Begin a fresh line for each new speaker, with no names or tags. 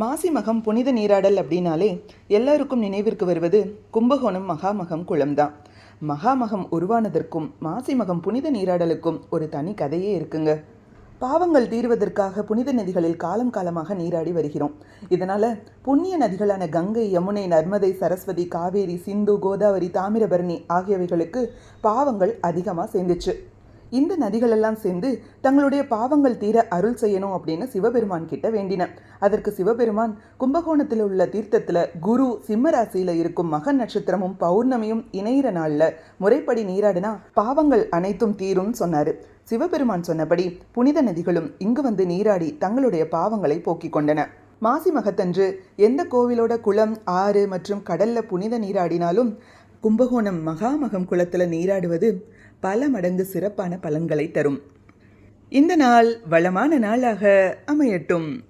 மாசி மகம் புனித நீராடல் அப்படின்னாலே எல்லாருக்கும் நினைவிற்கு வருவது கும்பகோணம் மகாமகம் குளம்தான். மகாமகம் உருவானதற்கும் மாசி மகம் புனித நீராடலுக்கும் ஒரு தனி கதையே இருக்குங்க. பாவங்கள் தீர்வதற்காக புனித நதிகளில் காலம் காலமாக நீராடி வருகிறோம். இதனால புண்ணிய நதிகளான கங்கை யமுனை நர்மதை சரஸ்வதி காவேரி சிந்து கோதாவரி தாமிரபரணி ஆகியவைகளுக்கு பாவங்கள் அதிகமாக சேர்ந்துச்சு. இந்த நதிகளெல்லாம் சேர்ந்து தங்களுடைய பாவங்கள் தீர அருள் செய்யணும் அப்படின்னு சிவபெருமான் கிட்ட வேண்டின அதற்கு சிவபெருமான் கும்பகோணத்தில் உள்ள தீர்த்தத்தில் குரு சிம்மராசியில இருக்கும் மக நட்சத்திரமும் பௌர்ணமியும் இணையிற நாளில் முறைப்படி நீராடினா பாவங்கள் அனைத்தும் தீரும்னு சொன்னாரு. சிவபெருமான் சொன்னபடி புனித நதிகளும் இங்கு வந்து நீராடி தங்களுடைய பாவங்களை போக்கிக் கொண்டன. மாசி மகத்தன்று எந்த கோவிலோட குளம் ஆறு மற்றும் கடல்ல புனித நீராடினாலும் கும்பகோணம் மகாமகம் குளத்தில் நீராடுவது பல மடங்கு சிறப்பான பலன்களை தரும். இந்த நாள் வளமான நாளாக அமையட்டும்.